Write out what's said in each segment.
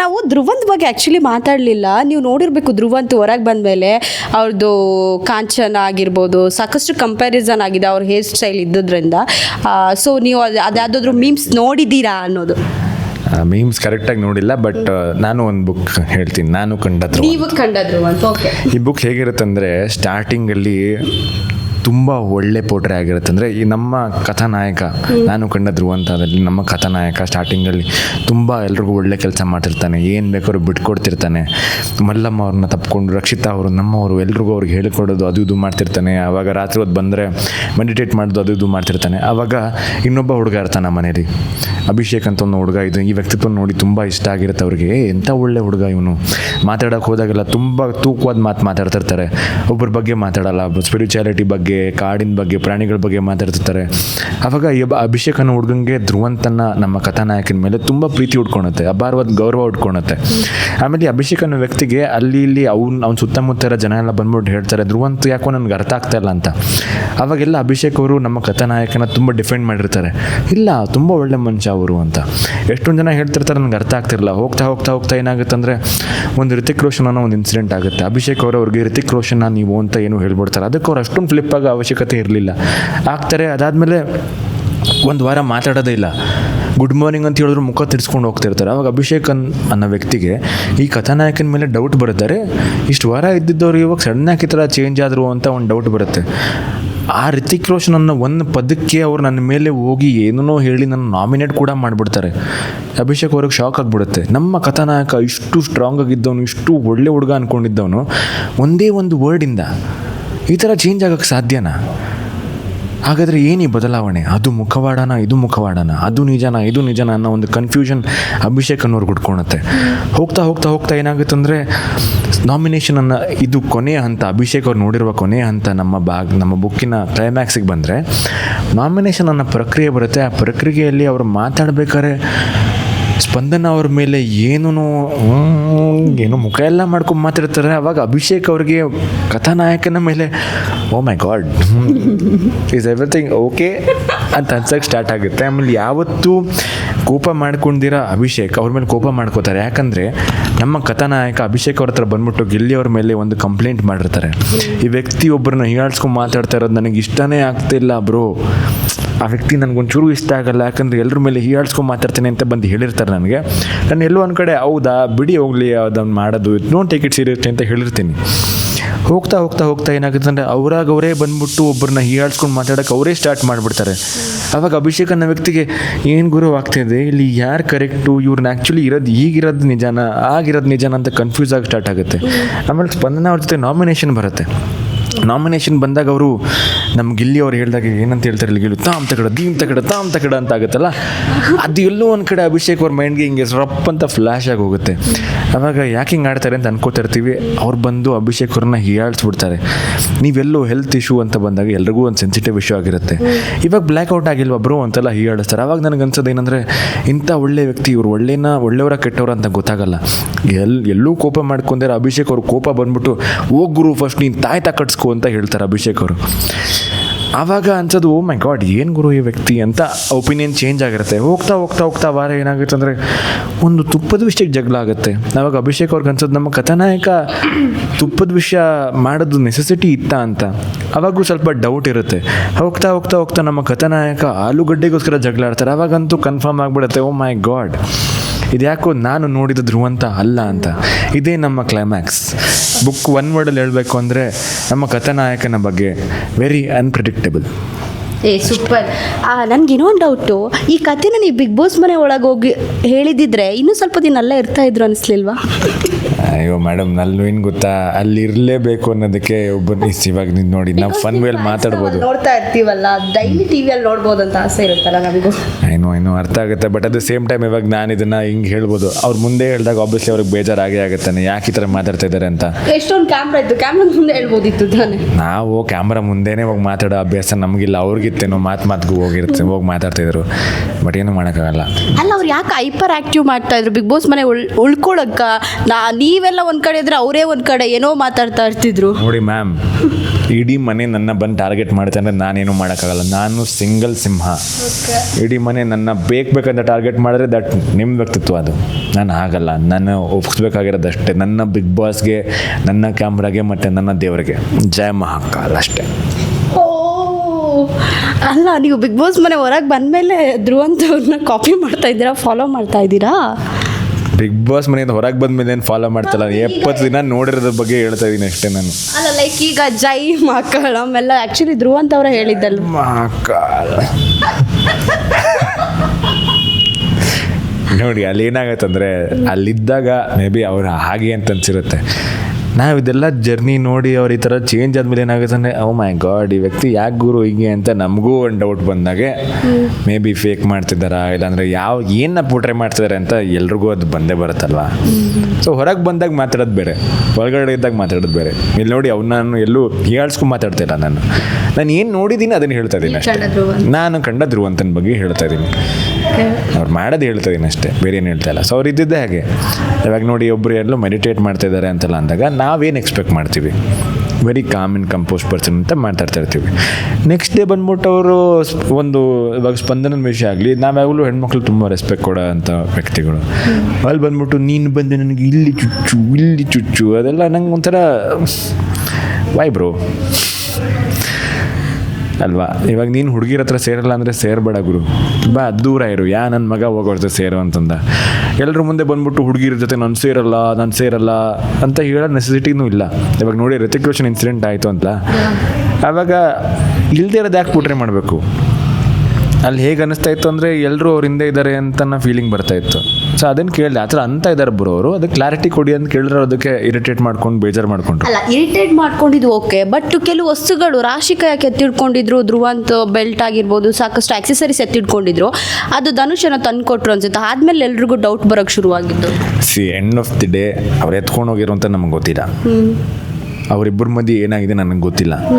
ನಾವು ಧ್ರುವಂತ ಬಗ್ಗೆ ಆ್ಯಕ್ಚುಲಿ ಮಾತಾಡಲಿಲ್ಲ. ನೀವು ನೋಡಿರಬೇಕು ಧ್ರುವಂತ ಹೊರಗೆ ಬಂದಮೇಲೆ ಅವ್ರದ್ದು ಕಾಂಚನ ಆಗಿರ್ಬೋದು ಸಾಕಷ್ಟು ಕಂಪ್ಯಾರಿಸನ್ ಆಗಿದೆ ಅವ್ರ ಹೇರ್ ಸ್ಟೈಲ್ ಇದ್ದದ್ರಿಂದ. ಸೊ ನೀವು ಅದು ಅದ್ಯಾವುದಾದ್ರೂ ಮೀಮ್ಸ್ ನೋಡಿದ್ದೀರಾ ಅನ್ನೋದು? ಮೀಮ್ಸ್ ಕರೆಕ್ಟಾಗಿ ನೋಡಿಲ್ಲ ಬಟ್ ನಾನು ಒಂದು ಬುಕ್ ಹೇಳ್ತೀನಿ. ನಾನು ಕಂಡದ್ರು ನೀವು ಓಕೆ ಈ ಬುಕ್ ಹೇಗಿರುತ್ತೆ ಅಂದರೆ ಸ್ಟಾರ್ಟಿಂಗಲ್ಲಿ ತುಂಬ ಒಳ್ಳೆ ಪೋಟ್ರೆ ಆಗಿರುತ್ತೆ. ಅಂದರೆ ಈ ನಮ್ಮ ಕಥಾನಾಯಕ ನಾನು ಕಂಡ ಧ್ರುವಂತದಲ್ಲಿ ನಮ್ಮ ಕಥಾನಾಯಕ ಸ್ಟಾರ್ಟಿಂಗಲ್ಲಿ ತುಂಬ ಎಲ್ರಿಗೂ ಒಳ್ಳೆ ಕೆಲಸ ಮಾಡ್ತಿರ್ತಾನೆ. ಏನು ಬೇಕಾದ್ರು ಬಿಟ್ಕೊಡ್ತಿರ್ತಾನೆ. ಮಲ್ಲಮ್ಮ ಅವ್ರನ್ನ ತಪ್ಕೊಂಡು ರಕ್ಷಿತಾ ಅವರು ನಮ್ಮವರು ಎಲ್ರಿಗೂ ಅವ್ರಿಗೆ ಹೇಳಿಕೊಡೋದು ಅದು ಇದು ಮಾಡ್ತಿರ್ತಾನೆ. ಆವಾಗ ರಾತ್ರಿ ಹೊತ್ತು ಬಂದರೆ ಮೆಡಿಟೇಟ್ ಮಾಡೋದು ಅದು ಇದು ಮಾಡ್ತಿರ್ತಾನೆ. ಆವಾಗ ಇನ್ನೊಬ್ಬ ಹುಡುಗ ಇರ್ತಾನೆ ಮನೇಲಿ. ಅಭಿಷೇಕ್ ಅಂತ ಒಂದು ಹುಡುಗ ಇದು ಈ ವ್ಯಕ್ತಿತ್ವ ನೋಡಿ ತುಂಬ ಇಷ್ಟ ಆಗಿರುತ್ತೆ ಅವ್ರಿಗೆ. ಎಂಥ ಒಳ್ಳೆ ಹುಡುಗ ಇವನು. ಮಾತಾಡೋಕೆ ಹೋದಾಗೆಲ್ಲ ತುಂಬ ತೂಕವಾದ ಮಾತು ಮಾತಾಡ್ತಿರ್ತಾರೆ. ಒಬ್ಬರ ಬಗ್ಗೆ ಮಾತಾಡಲ್ಲ ಸ್ಪಿರಿಚುಯಾಲಿಟಿ ಬಗ್ಗೆ ಕಾಡಿನ ಬಗ್ಗೆ, ಪ್ರಾಣಿಗಳ ಬಗ್ಗೆ ಮಾತಾಡ್ತಿರ್ತಾರೆ. ಆವಾಗ ಅಭಿಷೇಕ್ ಅನ್ನೋ ಹುಡುಗಂಗೆ ಧ್ರುವಂತನ ನಮ್ಮ ಕಥಾನಾಯಕನ ಮೇಲೆ ತುಂಬ ಪ್ರೀತಿ ಉಟ್ಕೊಳುತ್ತೆ ಅಪಾರವಾದ ಗೌರವ ಉಟ್ಕೊಳುತ್ತೆ ಆಮೇಲೆ ಅಭಿಷೇಕ್ ಅನ್ನೋ ವ್ಯಕ್ತಿಗೆ ಅಲ್ಲಿ ಇಲ್ಲಿ ಅವ್ನು, ಅವ್ನ ಸುತ್ತಮುತ್ತ ಇರೋ ಜನ ಎಲ್ಲ ಬಂದ್ಬಿಟ್ಟು ಹೇಳ್ತಾರೆ, ಧ್ರುವಂತ ಯಾಕೋ ನನಗೆ ಅರ್ಥ ಆಗ್ತಾ ಇಲ್ಲ ಅಂತ. ಅವಾಗೆಲ್ಲ ಅಭಿಷೇಕ್ ಅವರು ನಮ್ಮ ಕಥಾನಾಯಕನ ತುಂಬ ಡಿಫೆಂಡ್ ಮಾಡಿರ್ತಾರೆ. ಇಲ್ಲ, ತುಂಬ ಒಳ್ಳೆ ಮನುಷ್ಯ ಅವರು ಅಂತ. ಎಷ್ಟೊಂದು ಜನ ಹೇಳ್ತಿರ್ತಾರೆ, ನನಗೆ ಅರ್ಥ ಆಗ್ತಿರಲ್ಲ ಹೋಗ್ತಾ ಹೋಗ್ತಾ ಹೋಗ್ತಾ ಏನಾಗುತ್ತೆ ಅಂದರೆ ಒಂದು ರಿತಿಕ್ ರೋಷನ್ ಅನ್ನೋ ಒಂದು ಇನ್ಸಿಡೆಂಟ್ ಆಗುತ್ತೆ. ಅಭಿಷೇಕ್ ಅವರು ಅವ್ರಿಗೆ ರಿತಿಕ್ ರೋಷನ್ ನೀವು ಅಂತ ಏನು ಹೇಳ್ಬಿಡ್ತಾರೆ. ಅದಕ್ಕೆ ಅವ್ರು ಅಷ್ಟೊಂದು ಫ್ಲಿಪ್ ಆಗೋ ಅವಶ್ಯಕತೆ ಇರಲಿಲ್ಲ. ಆಗ್ತಾರೆ, ಅದಾದಮೇಲೆ ಒಂದು ವಾರ ಮಾತಾಡೋದೇ ಇಲ್ಲ. ಗುಡ್ ಮಾರ್ನಿಂಗ್ ಅಂತ ಹೇಳಿದ್ರು ಮುಖ ತಿರ್ಸ್ಕೊಂಡು ಹೋಗ್ತಿರ್ತಾರೆ. ಅವಾಗ ಅಭಿಷೇಕ್ ಅನ್, ಅನ್ನೋ ವ್ಯಕ್ತಿಗೆ ಈ ಕಥಾನಾಯಕನ ಮೇಲೆ ಡೌಟ್ ಬರುತ್ತಾರೆ. ಇಷ್ಟು ವಾರ ಇದ್ದಿದ್ದವ್ರು ಇವಾಗ ಸಡನ್ನಾಗಿ ಈ ಥರ ಚೇಂಜ್ ಆದರು ಅಂತ ಒಂದು ಡೌಟ್ ಬರುತ್ತೆ. ಆ ರಿತಿಕ್ ರೋಷನ್ ಅನ್ನೋ ಒಂದು ಪದಕ್ಕೆ ಅವ್ರು ನನ್ನ ಮೇಲೆ ಹೋಗಿ ಏನೇನೋ ಹೇಳಿ ನನ್ನ ನಾಮಿನೇಟ್ ಕೂಡ ಮಾಡಿಬಿಡ್ತಾರೆ. ಅಭಿಷೇಕ್ ಅವ್ರಿಗೆ ಶಾಕ್ ಆಗಿಬಿಡುತ್ತೆ. ನಮ್ಮ ಕಥಾನಾಯಕ ಇಷ್ಟು ಸ್ಟ್ರಾಂಗ್ ಆಗಿದ್ದವನು, ಇಷ್ಟು ಒಳ್ಳೆ ಹುಡುಗ ಅಂದ್ಕೊಂಡಿದ್ದವನು ಒಂದೇ ಒಂದು ವರ್ಡಿಂದ ಈ ಥರ ಚೇಂಜ್ ಆಗೋಕ್ಕೆ ಸಾಧ್ಯನಾ? ಹಾಗಾದರೆ ಏನು ಈ ಬದಲಾವಣೆ? ಅದು ಮುಖವಾಡನ, ಇದು ಮುಖವಾಡನ? ಅದು ನಿಜನ, ಇದು ನಿಜನ ಅನ್ನೋ ಒಂದು ಕನ್ಫ್ಯೂಷನ್ ಅಭಿಷೇಕ್ ಅನ್ನೋರು ಗುಡ್ಕೊಳುತ್ತೆ ಹೋಗ್ತಾ ಹೋಗ್ತಾ ಹೋಗ್ತಾ ಏನಾಗುತ್ತೆ ಅಂದರೆ ನಾಮಿನೇಷನ್ ಅನ್ನ ಇದು ಕೊನೆಯ ಹಂತ, ಅಭಿಷೇಕ್ ಅವ್ರು ನೋಡಿರುವ ಕೊನೆಯ ಹಂತ ನಮ್ಮ ಬಾಗ್ ನಮ್ಮ ಬುಕ್ಕಿನ ಕ್ಲೈಮ್ಯಾಕ್ಸಿಗೆ ಬಂದರೆ ನಾಮಿನೇಷನ್ ಅನ್ನೋ ಪ್ರಕ್ರಿಯೆ ಬರುತ್ತೆ. ಆ ಪ್ರಕ್ರಿಯೆಯಲ್ಲಿ ಅವರು ಮಾತಾಡ್ಬೇಕಾದ್ರೆ ಸ್ಪಂದನ ಅವ್ರ ಮೇಲೆ ಏನೂ ಏನು ಮುಖ ಎಲ್ಲ ಮಾಡ್ಕೊಂಡು ಮಾತಾಡ್ತಾರೆ. ಅವಾಗ ಅಭಿಷೇಕ್ ಅವ್ರಿಗೆ ಕಥಾನಾಯಕನ ಮೇಲೆ ಓ my god is everything okay ಅಂತ ಅನ್ಸಕ್ಕೆ ಸ್ಟಾರ್ಟ್ ಆಗುತ್ತೆ. ಆಮೇಲೆ ಯಾವತ್ತೂ ಕೋಪ ಮಾಡ್ಕೊಂಡಿರ ಅಭಿಷೇಕ್ ಅವ್ರ ಮೇಲೆ ಕೋಪ ಮಾಡ್ಕೋತಾರೆ. ಯಾಕಂದರೆ ನಮ್ಮ ಕಥಾನಾಯಕ ಅಭಿಷೇಕ್ ಅವ್ರ ಹತ್ರ ಬಂದ್ಬಿಟ್ಟು ಗಿಲ್ಲಿ ಅವ್ರ ಮೇಲೆ ಒಂದು ಕಂಪ್ಲೇಂಟ್ ಮಾಡಿರ್ತಾರೆ. ಈ ವ್ಯಕ್ತಿ ಒಬ್ಬರನ್ನ ಹೀಯಾಳ್ಸ್ಕೊಂಡು ಮಾತಾಡ್ತಾ ಇರೋದು ನನಗೆ ಇಷ್ಟನೇ ಆಗ್ತಿಲ್ಲ ಬ್ರೋ. ಆ ವ್ಯಕ್ತಿ ನನಗೊಂಚೂರು ಇಷ್ಟ ಆಗಲ್ಲ, ಯಾಕಂದರೆ ಎಲ್ಲರ ಮೇಲೆ ಹೀಯಾಡ್ಸ್ಕೊಂಡು ಮಾತಾಡ್ತೀನಿ ಅಂತ ಬಂದು ಹೇಳಿರ್ತಾರೆ ನನಗೆ. ನಾನು ಎಲ್ಲೋ ಒಂದು ಕಡೆ, ಹೌದಾ, ಬಿಡಿ ಹೋಗಲಿ ಅದನ್ನು ಮಾಡೋದು ನೋ ಟೇಕ್ ಇಟ್ ಸೀರಿಯಸ್ಲಿ ಅಂತ ಹೇಳಿರ್ತೀನಿ. ಹೋಗ್ತಾ ಹೋಗ್ತಾ ಹೋಗ್ತಾ ಏನಾಗುತ್ತೆ ಅಂದರೆ ಅವರಾಗ ಅವರೇ ಬಂದ್ಬಿಟ್ಟು ಒಬ್ಬರನ್ನ ಹೀಯಾಡ್ಸ್ಕೊಂಡು ಮಾತಾಡೋಕೆ ಅವರೇ ಸ್ಟಾರ್ಟ್ ಮಾಡಿಬಿಡ್ತಾರೆ. ಅವಾಗ ಅಭಿಷೇಕ್ ಅನ್ನೋ ವ್ಯಕ್ತಿಗೆ, ಏನು ಗುರು ಆಗ್ತಿದೆ ಇಲ್ಲಿ ಯಾರು ಕರೆಕ್ಟು ಇವ್ರನ್ನ ಆ್ಯಕ್ಚುಲಿ ಇರೋದು ಈಗಿರೋದು ನಿಜಾನ, ಆಗಿರೋದು ನಿಜಾನ ಅಂತ ಕನ್ಫ್ಯೂಸ್ ಆಗಿ ಸ್ಟಾರ್ಟ್ ಆಗುತ್ತೆ. ಆಮೇಲೆ ಸ್ಪಂದನ ಅವ್ರ ಜೊತೆ ನಾಮಿನೇಷನ್ ಬರುತ್ತೆ. ನಾಮಿನೇಷನ್ ಬಂದಾಗ ಅವರು ನಮ್ಮ ಗಿಲ್ಲಿ ಅವ್ರು ಹೇಳಿದಾಗ ಏನಂತ ಹೇಳ್ತಾರೆ ಗಿಲ್ಲಿ, ತಾಮ್ ತಗಡ ದೀಮ್ ತಗಡ, ತಾಮ್ ತಗಡ ಅಂತ ಆಗುತ್ತಲ್ಲ? ಅದು ಎಲ್ಲೋ ಒಂದು ಕಡೆ ಅಭಿಷೇಕ್ ಅವ್ರ ಮೈಂಡ್ಗೆ ಹಿಂಗೆ ರಪ್ ಅಂತ ಫ್ಲ್ಯಾಶ್ ಆಗಿ ಹೋಗುತ್ತೆ. ಅವಾಗ ಯಾಕೆ ಹಿಂಗೆ ಆಡ್ತಾರೆ ಅಂತ ಅನ್ಕೋತಾ ಇರ್ತೀವಿ. ಅವ್ರು ಬಂದು ಅಭಿಷೇಕ್ ಅವ್ರನ್ನ ಹೀಯಾಳಿಸ್ಬಿಡ್ತಾರೆ. ನೀವೆಲ್ಲೋ ಹೆಲ್ತ್ ಇಶ್ಯೂ ಅಂತ ಬಂದಾಗ ಎಲ್ರಿಗೂ ಒಂದು ಸೆನ್ಸಿಟಿವ್ ಇಶ್ಯೂ ಆಗಿರುತ್ತೆ. ಇವಾಗ ಬ್ಲ್ಯಾಕ್ಔಟ್ ಆಗಿಲ್ವ ಬ್ರೋ ಅಂತೆಲ್ಲ ಹೀಯಾಳಿಸ್ತಾರೆ. ಅವಾಗ ನನಗೆ ಅನ್ಸೋದು ಏನಂದರೆ, ಇಂಥ ಒಳ್ಳೆ ವ್ಯಕ್ತಿ ಇವ್ರು ಒಳ್ಳೆನ, ಒಳ್ಳೆಯವರ ಕೆಟ್ಟವರ ಅಂತ ಗೊತ್ತಾಗಲ್ಲ. ಎಲ್, ಎಲ್ಲೂ ಕೋಪ ಮಾಡ್ಕೊಂಡ್ರೆ ಅಭಿಷೇಕ್ ಅವ್ರ ಕೋಪ ಬಂದ್ಬಿಟ್ಟು, ಹೋಗ್ ಗುರು ಫಸ್ಟ್ ನೀನು ತಾಯ್ತ ಕಟ್ಸ್ಕೊ ಅಂತ ಹೇಳ್ತಾರೆ ಅಭಿಷೇಕ್ ಅವರು. ಆವಾಗ ಅನ್ಸೋದು ಓ ಮೈ ಗಾಡ್ ಏನು ಗುರು ಈ ವ್ಯಕ್ತಿ? ಅಂತ ಒಪಿನಿಯನ್ ಚೇಂಜ್ ಆಗಿರುತ್ತೆ. ಹೋಗ್ತಾ ಹೋಗ್ತಾ ಹೋಗ್ತಾ ವಾರ ಏನಾಗುತ್ತೆ ಅಂದರೆ ಒಂದು ತುಪ್ಪದ ವಿಷಯಕ್ಕೆ ಜಗಳ ಆಗುತ್ತೆ. ಆವಾಗ ಅಭಿಷೇಕ್ ಅವ್ರಿಗೆ ಅನ್ಸೋದು, ನಮ್ಮ ಕಥಾನಾಯಕ ತುಪ್ಪದ ವಿಷಯ ಮಾಡೋದು ನೆಸೆಸಿಟಿ ಇತ್ತಾ ಅಂತ. ಅವಾಗೂ ಸ್ವಲ್ಪ ಡೌಟ್ ಇರುತ್ತೆ. ಹೋಗ್ತಾ ಹೋಗ್ತಾ ಹೋಗ್ತಾ ನಮ್ಮ ಕಥಾನಾಯಕ ಆಲೂಗಡ್ಡೆಗೋಸ್ಕರ ಜಗಳ ಆಡ್ತಾರೆ. ಅವಾಗಂತೂ ಕನ್ಫರ್ಮ್ ಆಗಿಬಿಡುತ್ತೆ ಓ ಮೈ ಗಾಡ್ ಇದ್ಯಾಕೋ ನಾನು ನೋಡಿದ ಧ್ರುವಂತ ಅಲ್ಲ ಅಂತ. ಇದೇ ನಮ್ಮ ಕ್ಲೈಮ್ಯಾಕ್ಸ್ ಬುಕ್ ಒನ್ ವರ್ಡಲ್ಲಿ ಹೇಳಬೇಕು ಅಂದರೆ ನಮ್ಮ ಕಥಾನಾಯಕನ ಬಗ್ಗೆ ವೆರಿ ಅನ್ಪ್ರಿಡಿಕ್ಟಬಲ್ ಏ ಸೂಪರ್ ನನಗೆ ಇನ್ನೊಂದು ಡೌಟು ಈ ಕಥೆನ ನೀವು ಬಿಗ್ ಬಾಸ್ ಮನೆ ಒಳಗೆ ಹೋಗಿ ಹೇಳಿದಿದ್ರೆ ಇನ್ನೂ ಸ್ವಲ್ಪ ದಿನ ಅಲ್ಲೇ ಇರ್ತಾ ಇದ್ರು ಅನಿಸ್ಲಿಲ್ವಾ? ಅಯ್ಯೋ ಮೇಡಮ್ ನಲ್ಲೂ ಏನು ಗೊತ್ತಾ? ಅಲ್ಲಿ ಇರಲೇಬೇಕು ಅನ್ನೋದಕ್ಕೆ ಒಬ್ಬ ಇವಾಗ ನೀವು ನೋಡಿ ನಾವು ಫನ್ ವೇಲ್ ಮಾತಾಡ್ಬೋದು. ನೋಡ್ತಾ ಇರ್ತೀವಲ್ಲ ಡೈಲಿ ಟಿವಿಯಲ್ಲಿ ನೋಡ್ಬೋದು ಅಂತ ಆಸೆ ಇರುತ್ತಲ್ಲ ನಮಗೂ? ಏನೋ ಏನೋ ಅರ್ಥ ಆಗುತ್ತೆ but at the same time ಇವಾಗ ನಾನು ಇದನ್ನ ಹಿಂಗೆ ಹೇಳ್ಬೋದು. ಅವ್ರು ಮುಂದೆ ಹೇಳಿದಾಗ ಆಬ್ವಿಯಸ್ಲಿ ಅವ್ರಿಗೆ ಬೇಜಾರಾಗೇ ಆಗುತ್ತಾನೆ ಯಾಕೆ ಈ ಥರ ಮಾತಾಡ್ತಾ ಇದ್ದಾರೆ ಅಂತ? ಎಷ್ಟೊಂದು ಕ್ಯಾಮ್ರಾ ಇತ್ತು ಕ್ಯಾಮ್ರಾ ಮುಂದೆ ಹೇಳ್ಬೋದಿತ್ತು ತಾನೆ. ನಾವು ಕ್ಯಾಮ್ರಾ ಮುಂದೆನೇ ಹೋಗಿ ಮಾತಾಡೋ ಅಭ್ಯಾಸ ನಮಗಿಲ್ಲ ಅವ್ರಿಗಿತ್ತೇನೋ ಮಾತು ಮಾತಿಗೂ ಹೋಗಿರುತ್ತೆ ಹೋಗಿ ಮಾತಾಡ್ತಿದ್ರು ಬಟ್ ಏನು ಮಾಡೋಕ್ಕಾಗಲ್ಲ. ಅಲ್ಲ ಅವ್ರು ಯಾಕೆ ಹೈಪರ್ ಆಕ್ಟಿವ್ ಮಾಡ್ತಾ ಇದ್ರು? ಬಿಗ್ ಬಾಸ್ ಮನೆ ಉಳ್ ಉಳ್ಕೊಳಕ್ಕ ನಾ ನೀವೆಲ್ಲ ಒಂದ್ ಕಡೆ ಇದ್ರೆ ಅವರೇ ಒಂದ್ ಕಡೆ ಏನೋ ಮಾತಾಡ್ತಾ ಇರ್ತಿದ್ರು. ನೋಡಿ ಮ್ಯಾಮ್ ಇಡೀ ಮನೆ ನನ್ನ ಬಂದು ಟಾರ್ಗೆಟ್ ಮಾಡುತ್ತೆ ಅಂದರೆ ನಾನೇನು ಮಾಡೋಕ್ಕಾಗಲ್ಲ. ನಾನು ಸಿಂಗಲ್ ಸಿಂಹ. ಇಡೀ ಮನೆ ನನ್ನ ಬೇಕು ಬೇಕಂತ ಟಾರ್ಗೆಟ್ ಮಾಡಿದ್ರೆ ದಟ್ ನಿಮ್ಮ ವ್ಯಕ್ತಿತ್ವ ಅದು. ನಾನು ಆಗಲ್ಲ. ನಾನು ಒಪ್ಸ್ಬೇಕಾಗಿರೋದಷ್ಟೇ. ನನ್ನ ಬಿಗ್ ಬಾಸ್ಗೆ ನನ್ನ ಕ್ಯಾಮ್ರಾಗೆ ಮತ್ತು ನನ್ನ ದೇವರಿಗೆ. ಜಯ ಮಹಾಕಾಲ್ ಅಷ್ಟೇ. ಓ ಅಲ್ಲ ನೀವು ಬಿಗ್ ಬಾಸ್ ಮನೆ ಹೊರಗೆ ಬಂದಮೇಲೆ ಧ್ರುವಂತವ್ರನ್ನ ಕಾಪಿ ಮಾಡ್ತಾ ಇದ್ದೀರಾ ಫಾಲೋ ಮಾಡ್ತಾ ಇದ್ದೀರಾ? ಬಿಗ್ ಬಾಸ್ ಮನೆಯಿಂದ ಹೊರಗೆ ಬಂದ್ಮೇಲೆ ಏನು ಫಾಲೋ ಮಾಡ್ತಲ್ಲ? ಎಪ್ಪತ್ತು ದಿನ ನೋಡಿರೋದ್ರ ಬಗ್ಗೆ ಹೇಳ್ತಾ ಇದ್ದೀನಿ ಅಷ್ಟೇ ನಾನು. ಅಲ್ಲ ಲೈಕ್ ಈಗ ಜೈ ಮಕ್ಕಳ ಎಲ್ಲ ಆ್ಯಕ್ಚುಲಿ ಧ್ರುವಂತ್ ಅವರೇ ಹೇಳಿದ್ದಲ್ಲ ಮಕ್ಕಳ. ನೋಡಿ ಅಲ್ಲಿ ಏನಾಗತ್ತಂದ್ರೆ ಅಲ್ಲಿದ್ದಾಗ ಮೇ ಬಿ ಅವ್ರು ಹಾಗೆ ಅಂತ ಅನ್ಸಿರುತ್ತೆ. ನಾವು ಇದೆಲ್ಲ ಜರ್ನಿ ನೋಡಿ ಅವ್ರು ಈ ಥರ ಚೇಂಜ್ ಆದ್ಮೇಲೆ ಏನಾಗುತ್ತೆ ಅಂದರೆ ಓ ಮೈ ಗಾಡ್ ಈ ವ್ಯಕ್ತಿ ಯಾಕೆ ಗುರು ಹೀಗೆ ಅಂತ ನಮಗೂ ಒಂದು ಡೌಟ್ ಬಂದಾಗೆ ಮೇ ಬಿ ಫೇಕ್ ಮಾಡ್ತಿದ್ದಾರಾ? ಇಲ್ಲಾಂದ್ರೆ ಯಾವ ಏನ ಪೋಟ್ರೆ ಮಾಡ್ತಿದ್ದಾರೆ ಅಂತ ಎಲ್ರಿಗೂ ಅದು ಬಂದೇ ಬರುತ್ತಲ್ವಾ? ಸೊ ಹೊರಗೆ ಬಂದಾಗ ಮಾತಾಡೋದು ಬೇರೆ ಒಳಗಡೆ ಇದ್ದಾಗ ಮಾತಾಡೋದು ಬೇರೆ. ಇಲ್ಲಿ ನೋಡಿ ಅವ್ನು ನಾನು ಎಲ್ಲೂ ಹೀಯಾಳ್ಸ್ಕೊಂಡು ಮಾತಾಡ್ತಿಲ್ಲ ನಾನು. ನಾನು ಏನು ನೋಡಿದ್ದೀನಿ ಅದನ್ನು ಹೇಳ್ತಾ ಇದ್ದೀನಿ ಅಷ್ಟೇ. ನಾನು ಕಂಡ ಧ್ರುವಂತನ ಬಗ್ಗೆ ಹೇಳ್ತಾ ಇದ್ದೀನಿ ಅವ್ರು ಮಾಡೋದು ಹೇಳ್ತಾ ಇದ್ದೀನಿ ಅಷ್ಟೇ, ಬೇರೆ ಏನು ಹೇಳ್ತಾ ಇಲ್ಲ. ಸೊ ಅವ್ರು ಇದ್ದಿದ್ದೆ ಹಾಗೆ. ಇವಾಗ ನೋಡಿ ಒಬ್ಬರು ಎಲ್ಲೂ ಮೆಡಿಟೇಟ್ ಮಾಡ್ತಾ ಇದ್ದಾರೆ ಅಂತೆಲ್ಲ ಅಂದಾಗ ನಾವೇನು ಎಕ್ಸ್ಪೆಕ್ಟ್ ಮಾಡ್ತೀವಿ? Very calm in compose person ಅಂತ ಮಾತಾಡ್ತಾ ಇರ್ತೀವಿ. ನೆಕ್ಸ್ಟ್ ಡೇ ಬಂದ್ಬಿಟ್ಟು ಅವರು ಒಂದು ಇವಾಗ ಸ್ಪಂದನ ವಿಷಯ ಆಗಲಿ ನಾವು ಯಾವಾಗಲೂ ಹೆಣ್ಮಕ್ಳು ತುಂಬ ರೆಸ್ಪೆಕ್ಟ್ ಕೊಡೋ ಅಂಥ ವ್ಯಕ್ತಿಗಳು. ಅಲ್ಲಿ ಬಂದ್ಬಿಟ್ಟು, ನೀನು ಬಂದು ನನಗೆ ಇಲ್ಲಿ ಚುಚ್ಚು ಇಲ್ಲಿ ಚುಚ್ಚು, ಅದೆಲ್ಲ ನಂಗೆ ಒಂಥರ ವೈ ಬ್ರೋ ಅಲ್ವಾ? ಇವಾಗ ನೀನು ಹುಡುಗಿರ ಹತ್ರ ಸೇರಲ್ಲ ಅಂದರೆ ಸೇರಬೇಡ ಗುರು. ಬಾ ದೂರ ಇರು. ಯಾ ನನ್ನ ಮಗ ಹೋಗೋರ್ತ ಸೇರು ಅಂತಂದ. ಎಲ್ಲರ ಮುಂದೆ ಬಂದ್ಬಿಟ್ಟು ಹುಡುಗಿರ ಜೊತೆ ನಾನು ಸೇರಲ್ಲ ನಾನು ಸೇರಲ್ಲ ಅಂತ ಹೇಳೋ ನೆಸೆಸಿಟಿನೂ ಇಲ್ಲ. ಇವಾಗ ನೋಡಿ ಋತಿಕ್ ರೋಷನ್ ಇನ್ಸಿಡೆಂಟ್ ಆಯಿತು ಅಂತ ಆವಾಗ ಇಲ್ಲದೇ ಇರೋದು ಯಾಕೆ ಪುಟ್ರೆ ಮಾಡಬೇಕು? ಅಲ್ಲಿ ಹೇಗೆ ಅನಿಸ್ತಾ ಇತ್ತು ಅಂದರೆ ಎಲ್ಲರೂ ಅವ್ರ ಹಿಂದೆ ಇದ್ದಾರೆ ಅಂತ ನನ್ನ ಫೀಲಿಂಗ್ ಬರ್ತಾ ಇತ್ತು. ಸೊ ಅದನ್ನು ಕೇಳಿದೆ ಆ ಥರ ಅಂತ ಇದ್ದಾರೆ ಬ್ರೋ ಅವರು. ಅದಕ್ಕೆ ಕ್ಲಾರಿಟಿ ಕೊಡಿ ಅಂತ ಕೇಳಿದ್ರೆ ಅದಕ್ಕೆ ಇರಿಟೇಟ್ ಮಾಡ್ಕೊಂಡು ಬೇಜಾರು ಮಾಡ್ಕೊಂಡ್ರು. ಅಲ್ಲ ಇರಿಟೇಟ್ ಮಾಡ್ಕೊಂಡಿದ್ದು ಓಕೆ ಬಟ್ ಕೆಲವು ವಸ್ತುಗಳು ರಾಶಿಕ ಯಾಕೆ ಎತ್ತಿಡ್ಕೊಂಡಿದ್ರು ಧ್ರುವಂತ ಬೆಲ್ಟ್ ಆಗಿರ್ಬೋದು ಸಾಕಷ್ಟು ಆಕ್ಸೆಸರೀಸ್ ಎತ್ತಿಡ್ಕೊಂಡಿದ್ರು ಅದು ಧನುಷನ ತಂದು ಕೊಟ್ಟರು ಅನ್ಸುತ್ತೆ. ಆದ್ಮೇಲೆ ಎಲ್ರಿಗೂ ಡೌಟ್ ಬರೋಕ್ಕೆ ಶುರುವಾಗಿದ್ದು see end of the day ಅವ್ರು ಎತ್ಕೊಂಡು ಹೋಗಿರೋ ಅಂತ ನಮ್ಗೆ ಗೊತ್ತಿಲ್ಲ. ಅವರಿಬ್ಬರ ಮಧ್ಯೆ ಏನಾಗಿದೆ ನನಗೆ ಗೊತ್ತಿಲ್ಲ.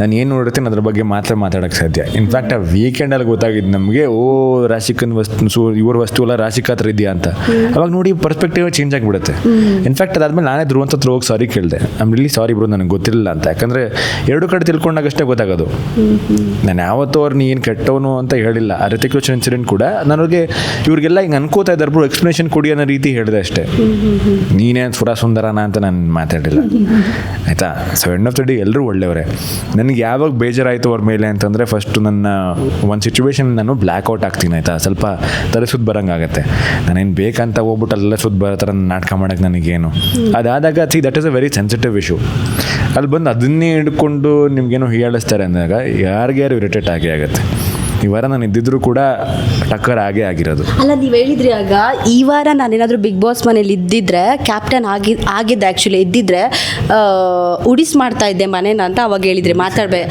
ನಾನು ಏನು ನೋಡಿರ್ತೀನಿ ಅದ್ರ ಬಗ್ಗೆ ಮಾತ್ರ ಮಾತಾಡೋಕ್ಕೆ ಸಾಧ್ಯ. ಇನ್ಫ್ಯಾಕ್ಟ್ ಆ ವೀಕೆಂಡಲ್ಲಿ ಗೊತ್ತಾಗಿದ್ದು ನಮಗೆ, ಓ, ರಾಶಿಕನ್ ವಸ್ತು ಇವ್ರ ವಸ್ತು ಎಲ್ಲ ರಾಶಿಕ ಹತ್ರ ಇದೆಯಾ ಅಂತ. ಅವಾಗ ನೋಡಿ ಪರ್ಸ್ಪೆಕ್ಟಿವ್ ಚೇಂಜ್ ಆಗಿಬಿಡುತ್ತೆ. ಇನ್ಫ್ಯಾಕ್ಟ್ ಅದಾದ್ಮೇಲೆ ನಾನೇ ಧ್ರುವಂತ ಹೋಗಿ ಸಾರಿ ಕೇಳಿದೆ. ಆಮ್ ರಿಲಿ ಸಾರಿ ಬ್ರೋ ನನಗೆ ಗೊತ್ತಿರಲಿಲ್ಲ ಅಂತ. ಯಾಕಂದರೆ ಎರಡು ಕಡೆ ತಿಳ್ಕೊಂಡಾಗಷ್ಟೇ ಗೊತ್ತಾಗೋದು. ನಾನು ಯಾವತ್ತೂ ಅವ್ರು ನೀನು ಕೆಟ್ಟವನು ಅಂತ ಹೇಳಿಲ್ಲ. ಆ ರೀತಿ ರೋಷನ್ ಇನ್ಸಿಡೆಂಟ್ ಕೂಡ ನನಗೆ ಇವ್ರಿಗೆಲ್ಲ ಹಿಂಗೆ ಅನ್ಕೋತಾ ಇದ್ದಾರೆ ಬ್ರೋ ಎಕ್ಸ್ಪ್ಲನೇಷನ್ ಕೊಡಿ ಅನ್ನೋ ರೀತಿ ಹೇಳಿದೆ ಅಷ್ಟೇ. ನೀನೇ ಸುರ ಸುಂದರನ ಅಂತ ನಾನು ಮಾತಾಡಿಲ್ಲ. ಆಯಿತಾ? So end of the day ಎಲ್ಲರೂ ಒಳ್ಳೆಯವರೇ. ನನಗೆ ಯಾವಾಗ ಬೇಜಾರಾಯಿತು ಅವ್ರ ಮೇಲೆ ಅಂತಂದರೆ ಫಸ್ಟು ನನ್ನ ಒಂದು ಸಿಚುವೇಶನ್ ನಾನು ಬ್ಲ್ಯಾಕ್ಔಟ್ ಆಗ್ತೀನಿ ಆಯಿತಾ? ಸ್ವಲ್ಪ ತಲೆ ಸುತ್ತ ಬರೋಂಗಾಗತ್ತೆ ನಾನೇನು ಬೇಕಂತ ಹೋಗ್ಬಿಟ್ಟು ಅಲ್ಲೆಲ್ಲ ಸುತ್ತ ಬರೋ ಥರ ನಾಟಕ ಮಾಡೋಕ್ಕೆ ನನಗೇನು? ಅದಾದಾಗ see that is a very sensitive issue ಅಲ್ಲಿ ಬಂದು ಅದನ್ನೇ ಹಿಡ್ಕೊಂಡು ನಿಮಗೇನು ಹೀಯಾಳಿಸ್ತಾರೆ ಅಂದಾಗ ಯಾರಿಗ್ಯಾರು ಇರಿಟೇಟ್ ಆಗೇ ಆಗುತ್ತೆ? ಈ ವಾರ ನಾನು ಇದ್ದಿದ್ರು ಕೂಡ ಟಕ್ಕರ್ ಆಗೇ ಆಗಿರೋದು. ಅಲ್ಲ ನೀವು ಹೇಳಿದ್ರಿ ಆಗ ಈ ವಾರ ನಾನೇನಾದರೂ ಬಿಗ್ ಬಾಸ್ ಮನೇಲಿ ಇದ್ದಿದ್ರೆ ಕ್ಯಾಪ್ಟನ್ ಆಗಿ ಆಗಿದ್ದೆ ಆ್ಯಕ್ಚುಲಿ ಇದ್ದಿದ್ರೆ ಆ, ಉಡಿಸ್ ಮಾಡ್ತಾ ಇದ್ದೆ ಮನೇನ ಅಂತ ಅವಾಗ ಹೇಳಿದ್ರಿ ಮಾತಾಡ್ಬೇ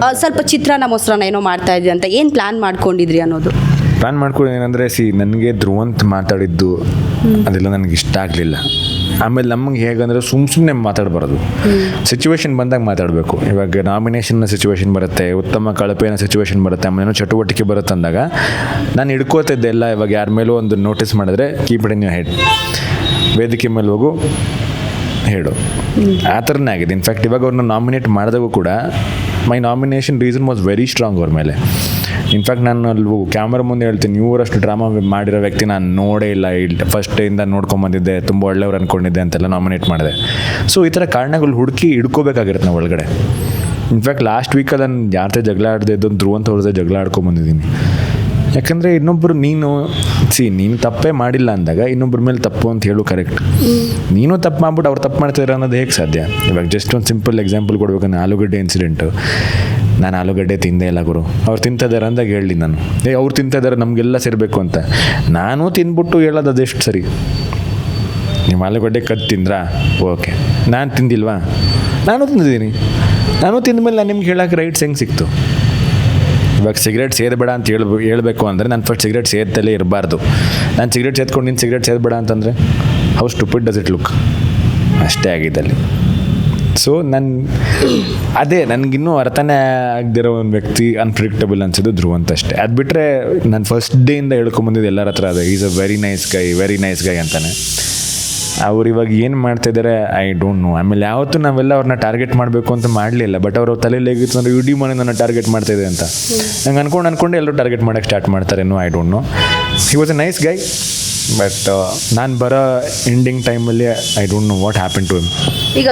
ಆ, ಸ್ವಲ್ಪ ಚಿತ್ರಾನ್ನ ಮೊಸರನ್ನ ಏನೋ ಮಾಡ್ತಾ ಇದ್ದೆ ಅಂತ ಏನು ಪ್ಲ್ಯಾನ್ ಮಾಡ್ಕೊಂಡಿದ್ರಿ ಅನ್ನೋದು? ಪ್ಲ್ಯಾನ್ ಮಾಡ್ಕೊಂಡು ಏನಂದರೆ ಸಿ ನನಗೆ ಧ್ರುವಂತ್ ಮಾತಾಡಿದ್ದು ಅದೆಲ್ಲ ನನಗೆ ಇಷ್ಟ ಆಗಲಿಲ್ಲ. ಆಮೇಲೆ ನಮಗೆ ಹೇಗಂದ್ರೆ ಸುಮ್ ಸುಮ್ಮನೆ ಮಾತಾಡಬಾರ್ದು. ಸಿಚುವೇಶನ್ ಬಂದಾಗ ಮಾತಾಡಬೇಕು. ಇವಾಗ ನಾಮಿನೇಷನ್ನ ಸಿಚುವೇಶನ್ ಬರುತ್ತೆ, ಉತ್ತಮ ಕಳಪೆನ ಸಿಚುವೇಶನ್ ಬರುತ್ತೆ, ಆಮೇಲೆ ಚಟುವಟಿಕೆ ಬರುತ್ತೆ ಅಂದಾಗ ನಾನು ಹಿಡ್ಕೋತಿದ್ದೆ ಎಲ್ಲ ಇವಾಗ ಯಾರ ಮೇಲೂ ಒಂದು ನೋಟಿಸ್ ಮಾಡಿದ್ರೆ ಕೀಪ್ ಇಟ್ ಇನ್ ಹೆಡ್ ವೇದಿಕೆ ಮೇಲೆ ಹೋಗು, ಹೇಳು. ಆ ಥರನೇ ಆಗಿದೆ. ಇನ್ಫ್ಯಾಕ್ಟ್ ಇವಾಗ ಅವ್ರನ್ನ ನಾಮಿನೇಟ್ ಮಾಡಿದಾಗೂ ಕೂಡ my nomination reason was very strong ಅವ್ರ ಮೇಲೆ. ಇನ್ಫ್ಯಾಕ್ಟ್ ನಾನು ಅಲ್ಲಿ ಕ್ಯಾಮ್ರಾ ಮುಂದೆ ಹೇಳ್ತೀನಿ. ಇವರಷ್ಟು ಡ್ರಾಮಾ ಮಾಡಿರೋ ವ್ಯಕ್ತಿ ನಾನು ನೋಡೇ ಇಲ್ಲ. ಇಲ್ಲಿ ಫಸ್ಟಿಂದ ನೋಡ್ಕೊಂಬಂದಿದ್ದೆ ತುಂಬ ಒಳ್ಳೆಯವ್ರು ಅಂದ್ಕೊಂಡಿದ್ದೆ ಅಂತೆಲ್ಲ ನಾಮಿನೇಟ್ ಮಾಡಿದೆ. ಸೊ ಈ ಥರ ಕಾರಣಗಳು ಹುಡುಕಿ ಹಿಡ್ಕೋಬೇಕಾಗಿರುತ್ತೆ ನಾವು ಒಳಗಡೆ. ಇನ್ಫ್ಯಾಕ್ಟ್ ಲಾಸ್ಟ್ ವೀಕಲ್ಲಿ ನಾನು ಯಾರ್ದೆ ಜಗಳ ಆಡದೆ ಇದ್ದು ಧ್ರುವಂತ ಅಂತ ಜೊತೆ ಜಗಳ ಆಡ್ಕೊಂಬಂದಿದ್ದೀನಿ ಯಾಕಂದರೆ ಇನ್ನೊಬ್ಬರು ನೀನು, ಸಿ, ನೀನು ತಪ್ಪೇ ಮಾಡಿಲ್ಲ ಅಂದಾಗ ಇನ್ನೊಬ್ಬರ ಮೇಲೆ ತಪ್ಪು ಅಂತ ಹೇಳು ಕರೆಕ್ಟ್ ನೀನು ತಪ್ಪು ಮಾಡ್ಬಿಟ್ಟು ಅವ್ರು ತಪ್ಪು ಮಾಡ್ತಿದ್ದಾರೆ ಅನ್ನೋದು ಹೇಗೆ ಸಾಧ್ಯ? ಇವಾಗ ಜಸ್ಟ್ ಒಂದು ಸಿಂಪಲ್ ಎಕ್ಸಾಂಪಲ್ ಕೊಡ್ಬೇಕಂದ್ರೆ ಆಲೂಗಡ್ಡೆ ಇನ್ಸಿಡೆಂಟು ನಾನು ಆಲೂಗಡ್ಡೆ ತಿಂದೇ ಇಲ್ಲ ಗುರು. ಅವ್ರು ತಿಂತಿದ್ದಾರೆ ಅಂದಾಗ ಹೇಳಿ ನಾನು. ಏ, ಅವ್ರು ತಿಂತಿದ್ದಾರೆ ನಮಗೆಲ್ಲ ಸೇರಬೇಕು ಅಂತ. ನಾನು ತಿಂದ್ಬಿಟ್ಟು ಹೇಳೋದು ಅದೆಷ್ಟು ಸರಿ? ನಿಮ್ಮ ಆಲೂಗಡ್ಡೆ ಕದ್ದು ತಿಂದ್ರಾ? ಓಕೆ. ನಾನು ತಿಂದಿಲ್ವಾ? ನಾನು ತಿಂದಿದ್ದೀನಿ. ನಾನು ತಿಂದಮೇಲೆ ನಾನು ನಿಮ್ಗೆ ಹೇಳೋಕೆ ರೈಟ್ಸ್ ಹೆಂಗೆ ಸಿಕ್ತು? ಇವಾಗ ಸಿಗರೇಟ್ ಸೇದಬೇಡ ಅಂತ ಹೇಳ್ಬ, ಹೇಳಬೇಕು ಅಂದರೆ ನಾನು ಫಸ್ಟ್ ಸಿಗರೇಟ್ ಸೇರ್ತಲೇ ಇರಬಾರ್ದು. ನಾನು ಸಿಗರೇಟ್ ಸೇದ್ಕೊಂಡು ನಿನ್ನ ಸಿಗರೇಟ್ ಸೇದಬೇಡ ಅಂತಂದರೆ how stupid does it look ಅಷ್ಟೇ ಆಗಿದ್ದಲ್ಲಿ. ಸೊ ನನ್ನ ಅದೇ ನನಗಿನ್ನೂ ಅರ್ಥನೇ ಆಗದಿರೋ ಒಂದು ವ್ಯಕ್ತಿ ಅನ್ಪ್ರಿಡಿಕ್ಟಬಲ್ ಅನ್ಸೋದು ಧ್ರುವಂತ ಅಷ್ಟೇ. ಅದು ಬಿಟ್ಟರೆ ನಾನು ಫಸ್ಟ್ ಡೇಯಿಂದ ಹೇಳ್ಕೊಂಬಂದಿದ್ದು ಎಲ್ಲರ ಹತ್ರ ಅದೇ. Is a very nice guy very nice guy ಅಂತಾನೆ. ಅವ್ರು ಇವಾಗ ಏನು ಮಾಡ್ತಿದ್ದಾರೆ ಐ ಡೋಂಟ್ ನೋ ಆಮೇಲೆ ಯಾವತ್ತೂ ನಾವೆಲ್ಲ ಅವ್ರನ್ನ ಟಾರ್ಗೆಟ್ ಮಾಡಬೇಕು ಅಂತ ಮಾಡಲಿಲ್ಲ. ಬಟ್ ಅವ್ರ ತಲೆಯಲ್ಲಿ ಹೇಗಿತ್ತು ಅಂದರೆ, ಇಡೀ ಮನೆ ನನ್ನ ಟಾರ್ಗೆಟ್ ಮಾಡ್ತಿದೆ ಅಂತ. ನಂಗೆ ಅನ್ಕೊಂಡು ಅನ್ಕೊಂಡು ಎಲ್ಲರೂ ಟಾರ್ಗೆಟ್ ಮಾಡೋಕ್ಕೆ ಸ್ಟಾರ್ಟ್ ಮಾಡ್ತಾರೆ. ಮಾಡ್ತಾರೇನೋ I don't know he was a nice guy but ನಾನು ಬರೋ ಎಂಡಿಂಗ್ ಟೈಮಲ್ಲಿ I don't know what happen to him ಈಗ